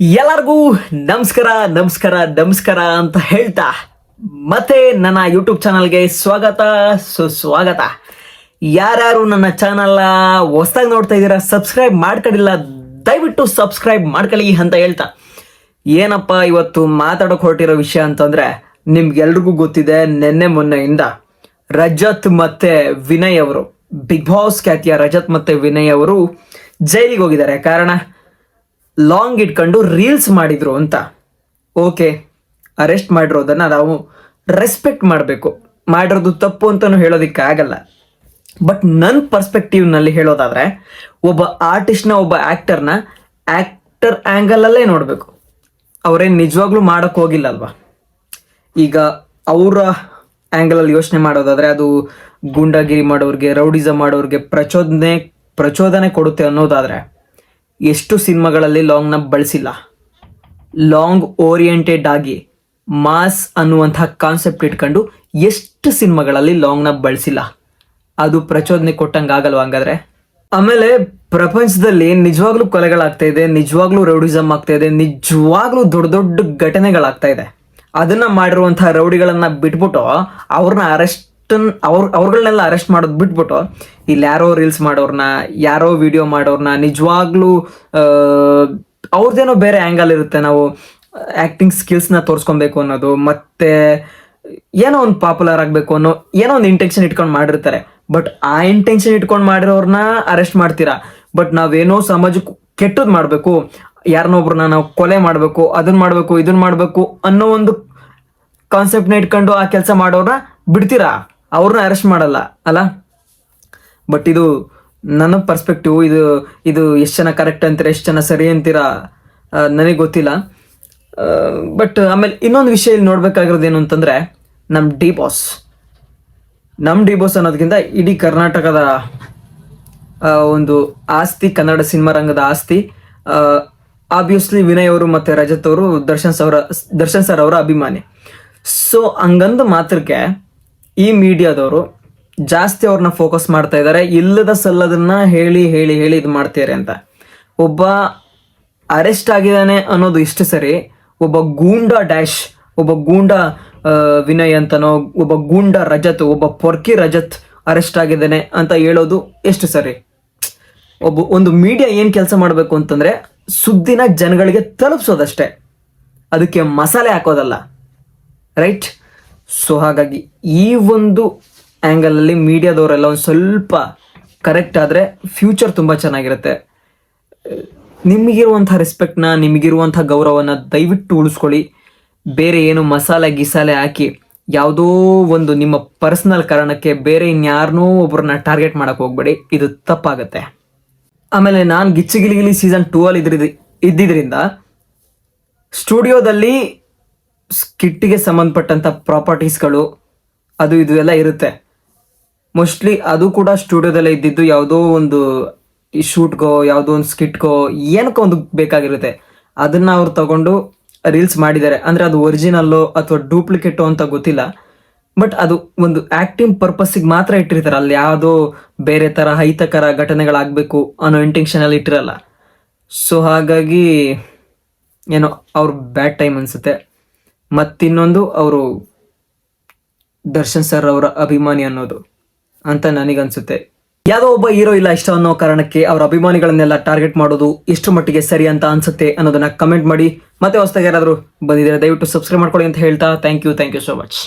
ಎಲ್ಲರಿಗೂ ನಮಸ್ಕಾರ ನಮಸ್ಕಾರ ನಮಸ್ಕಾರ ಅಂತ ಹೇಳ್ತಾ ಮತ್ತೆ ನನ್ನ ಯೂಟ್ಯೂಬ್ ಚಾನಲ್ಗೆ ಸ್ವಾಗತ, ಸುಸ್ವಾಗತ. ಯಾರ್ಯಾರು ನನ್ನ ಚಾನಲ್ ಹೊಸ್ದಾಗಿ ನೋಡ್ತಾ ಇದ್ದೀರಾ ಸಬ್ಸ್ಕ್ರೈಬ್ ಮಾಡ್ಕೊಂಡಿಲ್ಲ, ದಯವಿಟ್ಟು ಸಬ್ಸ್ಕ್ರೈಬ್ ಮಾಡ್ಕೊಳ್ಳಿ ಅಂತ ಹೇಳ್ತಾ. ಏನಪ್ಪ ಇವತ್ತು ಮಾತಾಡೋಕೆ ಹೊರಟಿರೋ ವಿಷಯ ಅಂತಂದ್ರೆ, ನಿಮ್ಗೆಲ್ರಿಗೂ ಗೊತ್ತಿದೆ, ನಿನ್ನೆ ಮೊನ್ನೆಯಿಂದ ರಜತ್ ಮತ್ತೆ ವಿನಯ್ ಅವರು ಬಿಗ್ ಬಾಸ್ ಖ್ಯಾತಿಯ ರಜತ್ ಮತ್ತೆ ವಿನಯ್ ಅವರು ಜೈಲಿಗೆ ಹೋಗಿದ್ದಾರೆ. ಕಾರಣ ಲಾಂಗ್ ಇಟ್ಕೊಂಡು ರೀಲ್ಸ್ ಮಾಡಿದ್ರು ಅಂತ. ಓಕೆ ಅರೆಸ್ಟ್ ಮಾಡಿರೋದನ್ನು ನಾವು ರೆಸ್ಪೆಕ್ಟ್ ಮಾಡಬೇಕು. ಮಾಡಿರೋದು ತಪ್ಪು ಅಂತಲೂ ಹೇಳೋದಕ್ಕೆ ಆಗಲ್ಲ ಬಟ್ ನನ್ನ ಪರ್ಸ್ಪೆಕ್ಟಿವ್ನಲ್ಲಿ ಹೇಳೋದಾದರೆ, ಒಬ್ಬ ಆರ್ಟಿಸ್ಟ್ನ ಒಬ್ಬ ಆ್ಯಕ್ಟರ್ನ ಆ್ಯಕ್ಟರ್ ಆ್ಯಂಗಲಲ್ಲೇ ನೋಡಬೇಕು. ಅವರೇನು ನಿಜವಾಗ್ಲೂ ಮಾಡೋಕ್ಕೆ ಹೋಗಿಲ್ಲ ಅಲ್ವಾ? ಈಗ ಅವರ ಆ್ಯಂಗಲಲ್ಲಿ ಯೋಚನೆ ಮಾಡೋದಾದರೆ ಅದು ಗೂಂಡಾಗಿರಿ ಮಾಡೋರಿಗೆ ರೌಡಿಸಮ್ ಮಾಡೋರಿಗೆ ಪ್ರಚೋದನೆ ಪ್ರಚೋದನೆ ಕೊಡುತ್ತೆ ಅನ್ನೋದಾದ್ರೆ ಎಷ್ಟು ಸಿನಿಮಾಗಳಲ್ಲಿ ಲಾಂಗ್ನ ಬಳಸಿಲ್ಲ. ಲಾಂಗ್ ಓರಿಯೆಂಟೆಡ್ ಆಗಿ ಮಾಸ್ ಅನ್ನುವಂತಹ ಕಾನ್ಸೆಪ್ಟ್ ಇಟ್ಕೊಂಡು ಎಷ್ಟು ಸಿನಿಮಾಗಳಲ್ಲಿ ಲಾಂಗ್ನ ಬಳಸಿಲ್ಲ. ಅದು ಪ್ರಚೋದನೆ ಕೊಟ್ಟಂಗೆ ಆಗಲ್ವಾ ಹಂಗಾದ್ರೆ? ಆಮೇಲೆ ಪ್ರಪಂಚದಲ್ಲಿ ನಿಜವಾಗ್ಲೂ ಕೊಲೆಗಳಾಗ್ತಾ ಇದೆ, ನಿಜವಾಗ್ಲೂ ರೌಡಿಸಮ್ ಆಗ್ತಾ ಇದೆ, ನಿಜವಾಗ್ಲೂ ದೊಡ್ಡ ದೊಡ್ಡ ಘಟನೆಗಳಾಗ್ತಾ ಇದೆ. ಅದನ್ನ ಮಾಡಿರುವಂತಹ ರೌಡಿಗಳನ್ನ ಬಿಟ್ಬಿಟ್ಟು ಅವ್ರನ್ನ ಅರೆಸ್ಟ್ ಅವ್ರ ಅವ್ರಗಳನ್ನೆಲ್ಲ ಅರೆಸ್ಟ್ ಮಾಡೋದು ಬಿಟ್ಬಿಟ್ಟು ಇಲ್ಲಿ ಯಾರೋ ರೀಲ್ಸ್ ಮಾಡೋರ್ನ, ಯಾರೋ ವಿಡಿಯೋ ಮಾಡೋರ್ನ, ನಿಜವಾಗ್ಲೂ ಅವ್ರದ್ದೇನೋ ಬೇರೆ ಆ್ಯಂಗಲ್ ಇರುತ್ತೆ ನಾವು ಆ್ಯಕ್ಟಿಂಗ್ ಸ್ಕಿಲ್ಸ್ನ ತೋರಿಸ್ಕೊಬೇಕು ಅನ್ನೋದು, ಮತ್ತೆ ಏನೋ ಒಂದು ಪಾಪ್ಯುಲರ್ ಆಗಬೇಕು ಅನ್ನೋ, ಏನೋ ಒಂದು ಇಂಟೆನ್ಷನ್ ಇಟ್ಕೊಂಡು ಮಾಡಿರ್ತಾರೆ. ಬಟ್ ಆ ಇಂಟೆನ್ಷನ್ ಇಟ್ಕೊಂಡು ಮಾಡಿರೋರ್ನ ಅರೆಸ್ಟ್ ಮಾಡ್ತೀರಾ? ಬಟ್ ನಾವೇನೋ ಸಮಾಜಕ್ಕೆ ಕೆಟ್ಟದ್ ಮಾಡಬೇಕು ಯಾರನ್ನೊಬ್ರನ್ನ ನಾವು ಕೊಲೆ ಮಾಡಬೇಕು ಅದನ್ನ ಮಾಡಬೇಕು ಇದನ್ನ ಮಾಡಬೇಕು ಅನ್ನೋ ಒಂದು ಕಾನ್ಸೆಪ್ಟ್ನ ಇಟ್ಕೊಂಡು ಆ ಕೆಲಸ ಮಾಡೋರ್ನ ಬಿಡ್ತೀರಾ? ಅವ್ರನ್ನ ಅರೆಸ್ಟ್ ಮಾಡಲ್ಲ, ಅಲ್ಲ? ಬಟ್ ಇದು ನನ್ನ ಪರ್ಸ್ಪೆಕ್ಟಿವ್ ಇದು ಇದು ಎಷ್ಟು ಜನ ಕರೆಕ್ಟ್ ಅಂತೀರಾ, ಎಷ್ಟು ಜನ ಸರಿ ಅಂತೀರಾ ನನಗೆ ಗೊತ್ತಿಲ್ಲ. ಬಟ್ ಆಮೇಲೆ ಇನ್ನೊಂದು ವಿಷಯ ಇಲ್ಲಿ ನೋಡ್ಬೇಕಾಗಿರೋದು ಏನು ಅಂತಂದ್ರೆ ನಮ್ಮ ಡಿ ಬಾಸ್ ನಮ್ಮ ಡಿ ಬಾಸ್ ಅನ್ನೋದಕ್ಕಿಂತ ಇಡೀ ಕರ್ನಾಟಕದ ಒಂದು ಆಸ್ತಿ, ಕನ್ನಡ ಸಿನಿಮಾ ರಂಗದ ಆಸ್ತಿ ಆಬ್ವಿಯಸ್ಲಿ ವಿನಯ್ ಅವರು ಮತ್ತೆ ರಜತ್ ಅವರು, ದರ್ಶನ್ ಸರ್ ದರ್ಶನ್ ಸರ್ ಅವರ ಅಭಿಮಾನಿ. ಸೊ ಹಂಗಂದು ಮಾತ್ರಕ್ಕೆ ಈ ಮೀಡಿಯಾದವರು ಜಾಸ್ತಿ ಅವ್ರನ್ನ ಫೋಕಸ್ ಮಾಡ್ತಾ ಇದ್ದಾರೆ ಇಲ್ಲದ ಸಲ್ಲದನ್ನ ಹೇಳಿ ಹೇಳಿ ಹೇಳಿ ಇದು ಮಾಡ್ತಾರೆ ಅಂತ. ಒಬ್ಬ ಅರೆಸ್ಟ್ ಆಗಿದ್ದಾನೆ ಅನ್ನೋದು ಇಷ್ಟು ಸರಿ. ಒಬ್ಬ ಗೂಂಡ ಡ್ಯಾಶ್ ಒಬ್ಬ ಗೂಂಡ ವಿನಯ್ ಅಂತನೋ, ಒಬ್ಬ ಗೂಂಡ ರಜತ್, ಒಬ್ಬ ಪೊರ್ಕಿ ರಜತ್ ಅರೆಸ್ಟ್ ಆಗಿದ್ದಾನೆ ಅಂತ ಹೇಳೋದು ಎಷ್ಟು ಸರಿ. ಒಬ್ಬ, ಒಂದು ಮೀಡಿಯಾ ಏನು ಕೆಲಸ ಮಾಡಬೇಕು ಅಂತಂದ್ರೆ ಸುದ್ದಿನ ಜನಗಳಿಗೆ ತಲುಪಿಸೋದಷ್ಟೇ. ಅದಕ್ಕೆ ಮಸಾಲೆ ಹಾಕೋದಲ್ಲ. ರೈಟ್ ಸೊ ಹಾಗಾಗಿ ಈ ಒಂದು ಆ್ಯಂಗಲಲ್ಲಿ ಮೀಡಿಯಾದವರೆಲ್ಲ ಒಂದು ಸ್ವಲ್ಪ ಕರೆಕ್ಟ್ ಆದರೆ ಫ್ಯೂಚರ್ ತುಂಬ ಚೆನ್ನಾಗಿರುತ್ತೆ. ನಿಮಗಿರುವಂಥ ರೆಸ್ಪೆಕ್ಟ್ನ ನಿಮಗಿರುವಂಥ ಗೌರವನ ದಯವಿಟ್ಟು ಉಳಿಸ್ಕೊಳ್ಳಿ. ಬೇರೆ ಏನು ಮಸಾಲೆ ಗಿಸಾಲೆ ಹಾಕಿ ಯಾವುದೋ ಒಂದು ನಿಮ್ಮ ಪರ್ಸ್ನಲ್ ಕಾರಣಕ್ಕೆ ಬೇರೆ ಇನ್ಯಾರನೋ ಒಬ್ಬರನ್ನ ಟಾರ್ಗೆಟ್ ಮಾಡೋಕ್ಕೆ ಹೋಗ್ಬೇಡಿ. ಇದು ತಪ್ಪಾಗುತ್ತೆ. ಆಮೇಲೆ ನಾನು ಗಿಚ್ಚಿಗಿಲಿಗಿಲಿ ಸೀಸನ್ ಟೂ ಅಲ್ಲಿ ಇದ್ದಿದ್ರಿಂದ ಸ್ಟುಡಿಯೋದಲ್ಲಿ ಸ್ಕಿಟ್ಟಿಗೆ ಸಂಬಂಧಪಟ್ಟಂಥ ಪ್ರಾಪರ್ಟೀಸ್ಗಳು, ಅದು ಇದು ಎಲ್ಲ ಇರುತ್ತೆ. ಮೋಸ್ಟ್ಲಿ ಅದು ಕೂಡ ಸ್ಟುಡಿಯೋದಲ್ಲೇ ಇದ್ದಿದ್ದು, ಯಾವುದೋ ಒಂದು ಶೂಟ್ಗೋ, ಯಾವುದೋ ಒಂದು ಸ್ಕಿಟ್ಗೋ, ಏನಕ್ಕೋ ಒಂದು ಬೇಕಾಗಿರುತ್ತೆ. ಅದನ್ನ ಅವ್ರು ತಗೊಂಡು ರೀಲ್ಸ್ ಮಾಡಿದ್ದಾರೆ. ಅಂದರೆ ಅದು ಒರಿಜಿನಲ್ಲೋ ಅಥವಾ ಡೂಪ್ಲಿಕೇಟೋ ಅಂತ ಗೊತ್ತಿಲ್ಲ. ಬಟ್ ಅದು ಒಂದು ಆ್ಯಕ್ಟಿಂಗ್ ಪರ್ಪಸ್ಸಿಗೆ ಮಾತ್ರ ಇಟ್ಟಿರ್ತಾರೆ. ಅಲ್ಲಿ ಯಾವುದೋ ಬೇರೆ ಥರ ಅಹಿತಕರ ಘಟನೆಗಳಾಗಬೇಕು ಅನ್ನೋ ಇಂಟೆನ್ಷನ್ ಅಲ್ಲಿ ಇಟ್ಟಿರಲ್ಲ. ಸೊ ಹಾಗಾಗಿ, ಏನೋ ಅವ್ರ ಬ್ಯಾಡ್ ಟೈಮ್ ಅನ್ಸುತ್ತೆ. ಮತ್ತಿನ್ನೊಂದು ಅವರು ದರ್ಶನ್ ಸರ್ ಅವರ ಅಭಿಮಾನಿ ಅನ್ನೋದು ಅಂತ ನನಗನ್ಸುತ್ತೆ. ಯಾವುದೋ ಒಬ್ಬ ಹೀರೋ ಇಲ್ಲ ಇಷ್ಟ ಅನ್ನೋ ಕಾರಣಕ್ಕೆ ಅವರ ಅಭಿಮಾನಿಗಳನ್ನೆಲ್ಲ ಟಾರ್ಗೆಟ್ ಮಾಡೋದು ಎಷ್ಟು ಮಟ್ಟಿಗೆ ಸರಿ ಅಂತ ಅನ್ಸುತ್ತೆ ಅನ್ನೋದನ್ನ ಕಮೆಂಟ್ ಮಾಡಿ. ಮತ್ತೆ ಹೊಸದಾಗಿ ಯಾರಾದರೂ ಬಂದಿದ್ದಾರೆ ದಯವಿಟ್ಟು ಸಬ್ಸ್ಕ್ರೈಬ್ ಮಾಡ್ಕೊಳ್ಳಿ ಅಂತ ಹೇಳ್ತಾ thank you thank you so much.